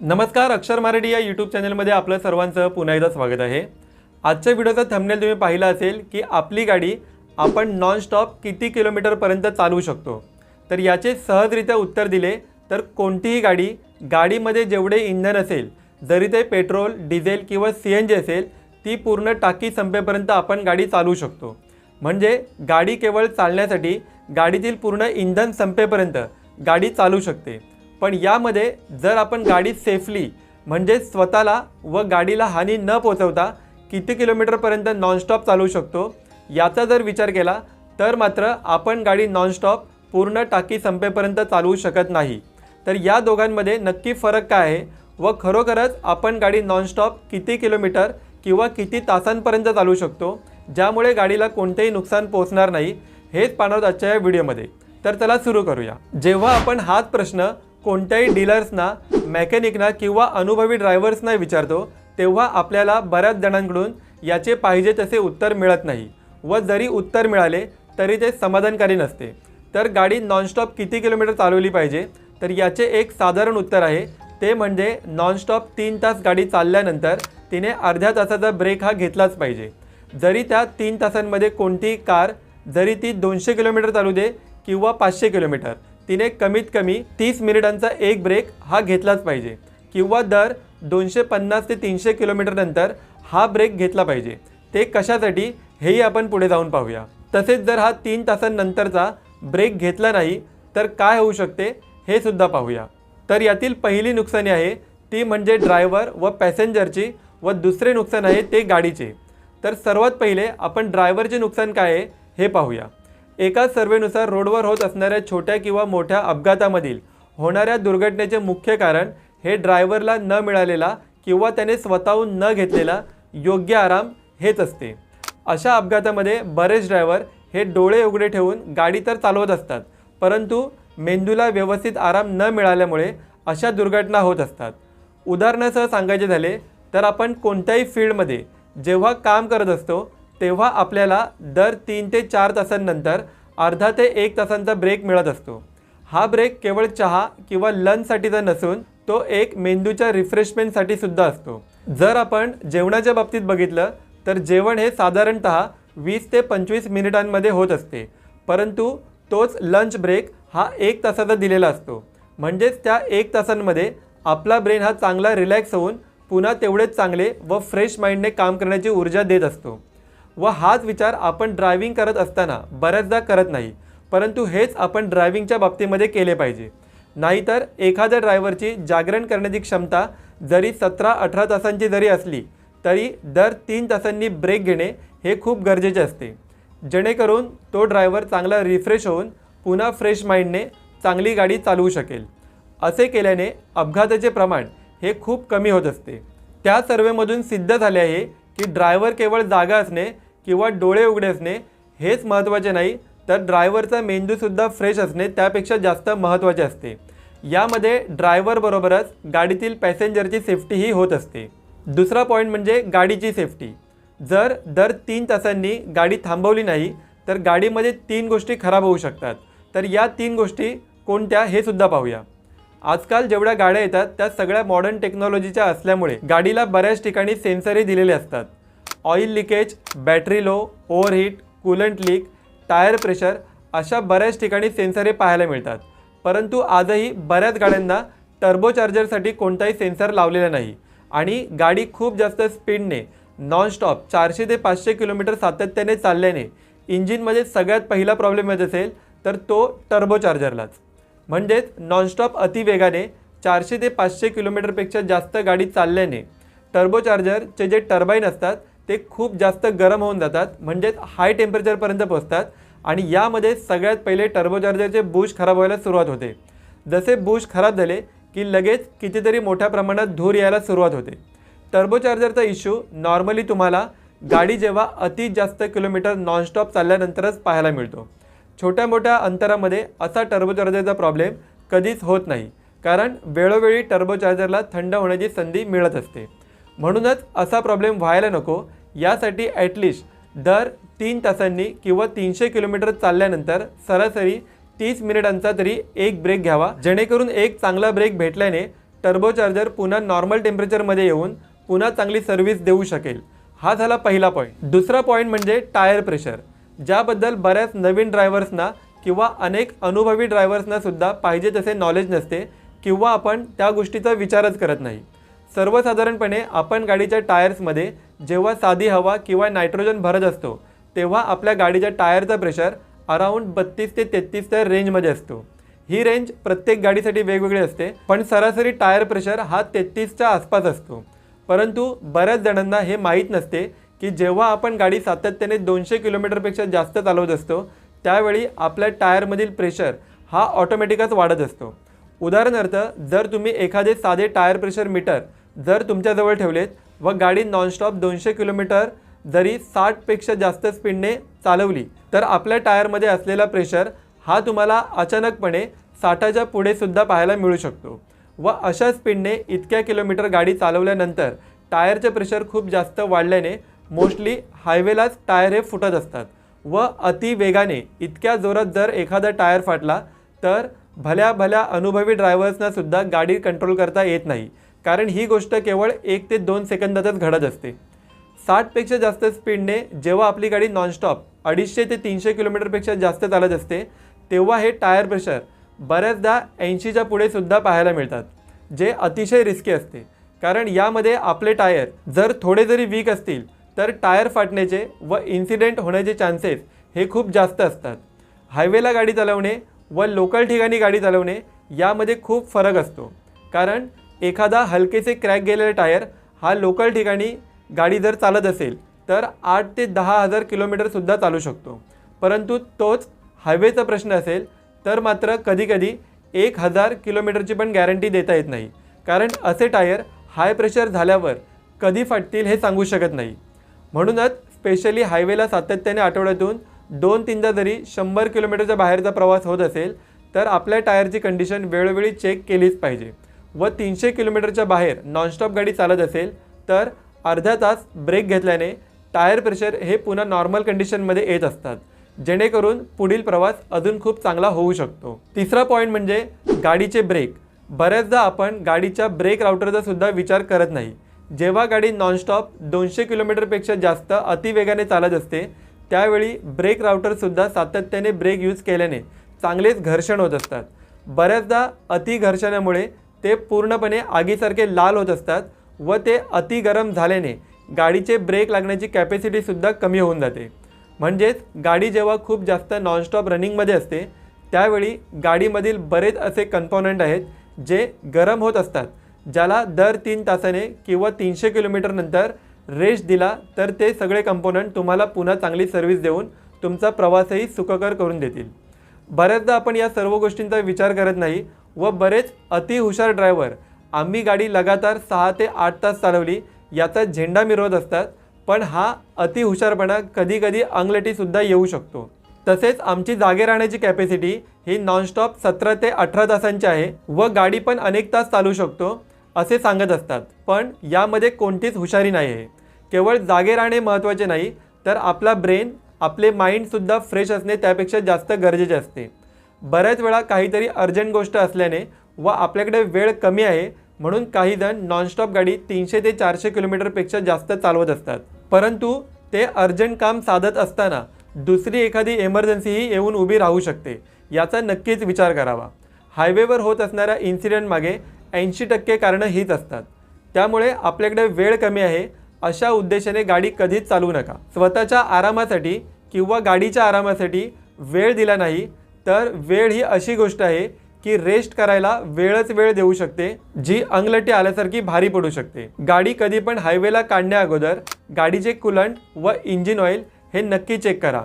नमस्कार अक्षर मराठी या यूट्यूब चॅनलमध्ये आपलं सर्वांचं पुन्हा एकदा स्वागत आहे. आजच्या व्हिडिओचा थंबनेल तुम्ही पाहिला असेल की आपली गाडी आपण नॉनस्टॉप किती किलोमीटरपर्यंत चालवू शकतो. तर याचे सहजरित्या उत्तर दिले तर कोणतीही गाडी गाडीमध्ये जेवढे इंधन असेल जरी ते पेट्रोल डिझेल किंवा सी एन जी असेल ती पूर्ण टाकी संपेपर्यंत आपण गाडी चालवू शकतो. म्हणजे गाडी केवळ चालण्यासाठी गाडीतील पूर्ण इंधन संपेपर्यंत गाडी चालू शकते. पण यामध्ये जर आपण गाडी सेफली म्हणजे स्वतःला व गाडीला हानी न पोचवता किती किलोमीटरपर्यंत नॉनस्टॉप चालवू शकतो याचा जर विचार केला तर मात्र आपण गाडी नॉनस्टॉप पूर्ण टाकी संपेपर्यंत चालवू शकत नाही. तर या दोघांमध्ये नक्की फरक काय आहे व खरोखरच आपण गाडी नॉनस्टॉप किती किलोमीटर किंवा किती तासांपर्यंत चालवू शकतो ज्यामुळे गाडीला कोणतेही नुकसान पोचणार नाही हेच पाहणार आजच्या या व्हिडिओमध्ये तर चला सुरू करूया. जेव्हा आपण हाच प्रश्न कोणत्याही डीलर्सना मेकॅनिकना किंवा अनुभवी ड्रायव्हर्सना विचारतो तेव्हा आपल्याला बऱ्याच जणांकडून याचे पाहिजे तसे उत्तर मिळत नाही व जरी उत्तर मिळाले तरी ते समाधानकारी नसते. तर गाडी नॉनस्टॉप किती किलोमीटर चालवली पाहिजे? तर याचे एक साधारण उत्तर आहे ते म्हणजे नॉनस्टॉप तीन तास गाडी चालल्यानंतर तिने अर्ध्या तासाचा ब्रेक हा घेतलाच पाहिजे. जरी त्या तीन तासांमध्ये कोणतीही कार जरी ती दोनशे किलोमीटर चालू दे किंवा पाचशे किलोमीटर तिने कमीत कमी तीस मिनिटांचा एक ब्रेक हा घेतलाच पाहिजे. किंवा दर दोनशे पन्नास ते तीनशे किलोमीटरनंतर हा ब्रेक घेतला पाहिजे. ते कशासाठी हेही आपण पुढे जाऊन पाहूया. तसेच जर हा तीन तासांनंतरचा ब्रेक घेतला नाही तर काय होऊ शकते हे सुद्धा पाहूया. तर यातील पहिली नुकसानी आहे ती म्हणजे ड्रायव्हर व पॅसेंजरची व दुसरे नुकसान आहे ते गाडीचे. तर सर्वात पहिले आपण ड्रायव्हरचे नुकसान काय आहे हे पाहूया. एका सर्वेनुसार रोडवर होत असणाऱ्या छोट्या किंवा मोठ्या अपघातामधील होणाऱ्या दुर्घटनेचे मुख्य कारण हे ड्रायव्हरला न मिळालेला किंवा त्याने स्वतःहून न घेतलेला योग्य आराम हेच असते. अशा अपघातामध्ये बरेच ड्रायव्हर हे डोळे उघडे ठेवून गाडी तर चालवत असतात परंतु मेंदूला व्यवस्थित आराम न मिळाल्यामुळे अशा दुर्घटना होत असतात. उदाहरणासह सांगायचे झाले तर आपण कोणत्याही फील्डमध्ये जेव्हा काम करत असतो तेव्हा आपल्याला दर तीन ते चार तासांनंतर अर्धा ते एक तासांचा ब्रेक मिळत असतो. हा ब्रेक केवळ चहा किंवा लंचसाठीचा नसून तो एक मेंदूच्या रिफ्रेशमेंटसाठी सुद्धा असतो. जर आपण जेवणाच्या बाबतीत बघितलं तर जेवण हे साधारणत वीस ते पंचवीस मिनिटांमध्ये होत असते. परंतु तोच लंच ब्रेक हा एक तासाचा दिलेला असतो. म्हणजेच त्या एक तासांमध्ये आपला ब्रेन हा चांगला रिलॅक्स होऊन पुन्हा तेवढेच चांगले व फ्रेश माइंडने काम करण्याची ऊर्जा देत असतो. व हाच विचार आपण ड्रायव्हिंग करत असताना बऱ्याचदा करत नाही. परंतु हेच आपण ड्रायव्हिंगच्या बाबतीमध्ये केले पाहिजे. नाहीतर एखाद्या ड्रायव्हरची जागरण करण्याची क्षमता जरी सतरा अठरा तासांची जरी असली तरी दर तीन तासांनी ब्रेक घेणे हे खूप गरजेचे असते. जेणेकरून तो ड्रायव्हर चांगला रिफ्रेश होऊन पुन्हा फ्रेश माइंडने चांगली गाडी चालवू शकेल. असे केल्याने अपघाताचे प्रमाण हे खूप कमी होत असते. त्या सर्वेमधून सिद्ध झाले आहे की ड्रायव्हर केवळ जागा असणे किंवा डोळे उघडे असणे हेच महत्त्वाचे नाही तर ड्रायव्हरचा मेंदूसुद्धा फ्रेश असणे त्यापेक्षा जास्त महत्त्वाचे असते. यामध्ये ड्रायव्हरबरोबरच गाडीतील पॅसेंजरची सेफ्टीही होत असते. दुसरा पॉईंट म्हणजे गाडीची सेफ्टी. जर दर तीन तासांनी गाडी थांबवली नाही तर गाडीमध्ये तीन गोष्टी खराब होऊ शकतात. तर या तीन गोष्टी कोणत्या हे सुद्धा पाहूया. आजकाल जेवढ्या गाड्या येतात त्या सगळ्या मॉडर्न टेक्नॉलॉजीच्या असल्यामुळे गाडीला बऱ्याच ठिकाणी सेन्सरही दिलेले असतात. Oil leakage battery low overheat coolant leak tyre pressure अशा बऱ्याच ठिकाणी सेन्सर हे पाहायला मिळतात. परंतु आजही बऱ्याच गाड्यांना टर्बोचार्जरसाठी कोणताही सेन्सर लावलेला नाही आणि गाडी खूप जास्त स्पीडने नॉनस्टॉप चारशे ते पाचशे किलोमीटर सातत्याने चालल्याने इंजिनमध्ये सगळ्यात पहिला प्रॉब्लेम येत असेल तर तो टर्बोचार्जरलाच. म्हणजेच नॉनस्टॉप अतिवेगाने चारशे ते पाचशे किलोमीटरपेक्षा जास्त गाडी चालल्याने टर्बोचार्जरचे जे टर्बाईन असतात ते खूप जास्त गरम होऊन जातात म्हणजेच हाय टेम्परेचरपर्यंत पोहोचतात आणि यामध्ये सगळ्यात पहिले टर्बोचार्जरचे बुश खराब व्हायला सुरुवात होते. जसे बुश खराब झाले की लगेच कितीतरी मोठ्या प्रमाणात धूर यायला सुरुवात होते. टर्बोचार्जरचा इश्यू नॉर्मली तुम्हाला गाडी जेव्हा अति जास्त किलोमीटर नॉनस्टॉप चालल्यानंतरच पाहायला मिळतो. छोट्या मोठ्या अंतरामध्ये असा टर्बोचार्जरचा प्रॉब्लेम कधीच होत नाही कारण वेळोवेळी टर्बोचार्जरला थंड होण्याची संधी मिळत असते. म्हणूनच असा प्रॉब्लेम व्हायला नको यासाठी ॲटलिस्ट दर तीन तासांनी किंवा तीनशे किलोमीटर चालल्यानंतर सरासरी तीस मिनिटांचा तरी एक ब्रेक घ्यावा. जेणेकरून एक चांगला ब्रेक भेटल्याने टर्बोचार्जर पुन्हा नॉर्मल टेम्परेचरमध्ये येऊन पुन्हा चांगली सर्व्हिस देऊ शकेल. हा झाला पहिला पॉईंट दुसरा पॉईंट म्हणजे टायर प्रेशर ज्याबद्दल बऱ्याच नवीन ड्रायव्हर्सना किंवा अनेक अनुभवी ड्रायव्हर्सना सुद्धा पाहिजे तसे नॉलेज नसते किंवा आपण त्या गोष्टीचा विचारच करत नाही. सर्वसाधारणपणे आपण गाडीच्या टायर्समध्ये जेव्हा साधी हवा किंवा नायट्रोजन भरत असतो तेव्हा आपल्या गाडीच्या टायरचा प्रेशर अराऊंड बत्तीस ते तेहतीसच्या रेंजमध्ये असतो. ही रेंज प्रत्येक गाडीसाठी वेगवेगळी असते पण सरासरी टायर प्रेशर हा तेहतीसच्या आसपास असतो. परंतु बऱ्याच जणांना हे माहीत नसते की जेव्हा आपण गाडी सातत्याने दोनशे किलोमीटरपेक्षा जास्त चालवत असतो त्यावेळी आपल्या टायरमधील प्रेशर हा ऑटोमॅटिकच वाढत असतो. उदाहरणार्थ जर तुम्ही एखादे साधे टायर प्रेशर मीटर जर तुमच्याजवळ ठेवलेत व गाडी नॉनस्टॉप दोनशे किलोमीटर जरी साठपेक्षा जास्त स्पीडने चालवली तर आपल्या टायरमध्ये असलेला प्रेशर हा तुम्हाला अचानकपणे साठाच्या पुढे सुद्धा पाहायला मिळू शकतो. व अशा स्पीडने इतक्या किलोमीटर गाडी चालवल्यानंतर टायरचे प्रेशर खूप जास्त वाढल्याने मोस्टली हायवेलाच टायर हे फुटत असतात. व अति वेगाने इतक्या जोरात जर एखादा टायर फाटला तर भल्या भल्या अनुभवी ड्रायव्हर्सनासुद्धा गाडी कंट्रोल करता येत नाही. कारण ही गोष्ट केवळ एक ते दोन सेकंदातच घडत असते. साठपेक्षा जास्त स्पीडने जेव्हा आपली गाडी नॉनस्टॉप अडीचशे ते तीनशे किलोमीटरपेक्षा जास्त चालत असते तेव्हा हे टायर प्रेशर बऱ्याचदा ऐंशीच्या पुढे सुद्धा पाहायला मिळतात जे अतिशय रिस्की असते. कारण यामध्ये आपले टायर जर थोडे जरी वीक असतील तर टायर फाटण्याचे व इन्सिडेंट होण्याचे चान्सेस हे खूप जास्त असतात. हायवेला गाडी चालवणे व लोकल ठिकाणी गाडी चालवणे यामध्ये खूप फरक असतो. कारण एखादा हलकेसे क्रॅक गेलेला टायर हा लोकल ठिकाणी गाडी जर चालत असेल तर आठ ते दहा हजार किलोमीटरसुद्धा चालू शकतो. परंतु तोच हायवेचा प्रश्न असेल तर मात्र कधीकधी एक हजार किलोमीटरची पण गॅरंटी देता येत नाही. कारण असे टायर हाय प्रेशर झाल्यावर कधी फाटतील हे सांगू शकत नाही. म्हणूनच स्पेशली हायवेला सातत्याने आठवड्यातून दोन तीनदा जरी शंभर किलोमीटरच्या बाहेरचा प्रवास होत असेल तर आपल्या टायरची कंडिशन वेळोवेळी चेक केलीच पाहिजे. व तीनशे किलोमीटरच्या बाहेर नॉनस्टॉप गाडी चालत असेल तर अर्धा तास ब्रेक घेतल्याने टायर प्रेशर हे पुन्हा नॉर्मल कंडिशनमध्ये येत असतात. जेणेकरून पुढील प्रवास अजून खूप चांगला होऊ शकतो. तिसरा पॉईंट म्हणजे गाडीचे ब्रेक बऱ्याचदा आपण गाडीच्या ब्रेक राउटरचा सुद्धा विचार करत नाही. जेव्हा गाडी नॉनस्टॉप दोनशे किलोमीटरपेक्षा जास्त अतिवेगाने चालत असते त्यावेळी ब्रेक राउटरसुद्धा सातत्याने ब्रेक यूज केल्याने चांगलेच घर्षण होत असतात. बऱ्याचदा अति घर्षणामुळे ते पूर्णपणे आगीसारखे लाल होत असतात व ते अति गरम झाल्याने गाडीचे ब्रेक लागण्याची कॅपॅसिटीसुद्धा कमी होऊन जाते. म्हणजेच गाडी जेव्हा खूप जास्त नॉनस्टॉप रनिंगमध्ये असते त्यावेळी गाडीमधील बरेच असे कम्पोनंट आहेत जे गरम होत असतात ज्याला दर तीन तासाने किंवा तीनशे किलोमीटरनंतर रेस्ट दिला तर ते सगळे कंपोनंट तुम्हाला पुन्हा चांगली सर्व्हिस देऊन तुमचा प्रवासही सुखकर करून देतील. बऱ्याचदा आपण या सर्व गोष्टींचा विचार करत नाही व बरेच अतिहुशार ड्रायव्हर आम्ही गाडी लगातार सहा ते आठ तास चालवली याचा झेंडा मिरवत असतात पण हा अतिहुशारपणा कधीकधी अंगलटीसुद्धा येऊ शकतो. तसेच आमची जागे राहण्याची कॅपॅसिटी ही नॉनस्टॉप सतरा ते अठरा तासांची आहे व गाडी पण अनेक तास चालू शकतो असे सांगत असतात. पण यामध्ये कोणतीच हुशारी नाही आहे केवळ जागे राहणे महत्त्वाचे नाही तर आपला ब्रेन आपले माइंडसुद्धा फ्रेश असणे त्यापेक्षा जास्त गरजेचे असते. बऱ्याच वेळा काहीतरी अर्जंट गोष्ट असल्याने व आपल्याकडे वेळ कमी आहे म्हणून काही जण नॉनस्टॉप गाडी तीनशे ते चारशे किलोमीटरपेक्षा जास्त चालवत असतात. परंतु ते अर्जंट काम साधत असताना दुसरी एखादी एमर्जन्सीही येऊन उभी राहू शकते याचा नक्कीच विचार करावा. हायवेवर होत असणाऱ्या इन्सिडेंटमागे ऐंशी टक्के कारणं हीच असतात. त्यामुळे आपल्याकडे वेळ कमी आहे अशा उद्देशाने गाडी कधीच चालवू नका. स्वतःच्या आरामासाठी किंवा गाडीच्या आरामासाठी वेळ दिला नाही तर वेळ ही अशी गोष्ट आहे की रेस्ट करायला वेळच वेळ देऊ शकते जी अंगलटी आल्यासारखी भारी पडू शकते. गाडी कधी पण हायवेला काढण्या अगोदर गाडीचे कुलंट व इंजिन ऑइल हे नक्की चेक करा.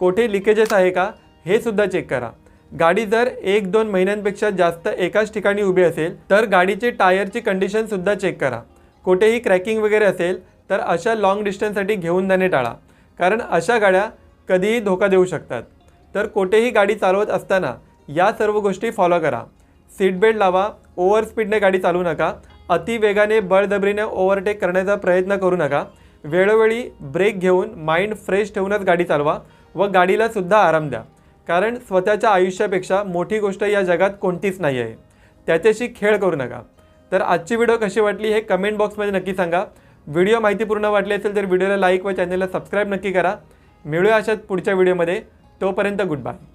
कोठे लिकेजेस आहे का हे सुद्धा चेक करा. गाडी जर एक दोन महिन्यांपेक्षा जास्त एकाच ठिकाणी उभी असेल तर गाडीचे टायरची कंडिशनसुद्धा चेक करा. कुठेही क्रॅकिंग वगैरे असेल तर अशा लाँग डिस्टन्ससाठी घेऊन जाणे टाळा. कारण अशा गाड्या कधीही धोका देऊ शकतात. तर कोठेही गाडी चालवत असताना या सर्व गोष्टी फॉलो करा. सीट बेल्ट लावा ओव्हर स्पीडने गाडी चालवू नका अति वेगाने बळजबरीने ओव्हरटेक करण्याचा प्रयत्न करू नका. वेळोवेळी ब्रेक घेऊन माइंड फ्रेश ठेवूनच गाडी चालवा व गाडीला सुद्धा आराम द्या. कारण स्वतःच्या आयुष्यापेक्षा मोठी गोष्ट या जगात कोणतीच नाही आहे. त्याच्याशी खेळ करू नका. तर आजची व्हिडिओ कशी वाटली हे कमेंट बॉक्समध्ये नक्की सांगा. व्हिडिओ माहितीपूर्ण वाटली असेल तर व्हिडिओला लाईक व चॅनलला सबस्क्राईब नक्की करा. मिळूया अशाच पुढच्या व्हिडिओमध्ये तोपर्यंत गुड बाय.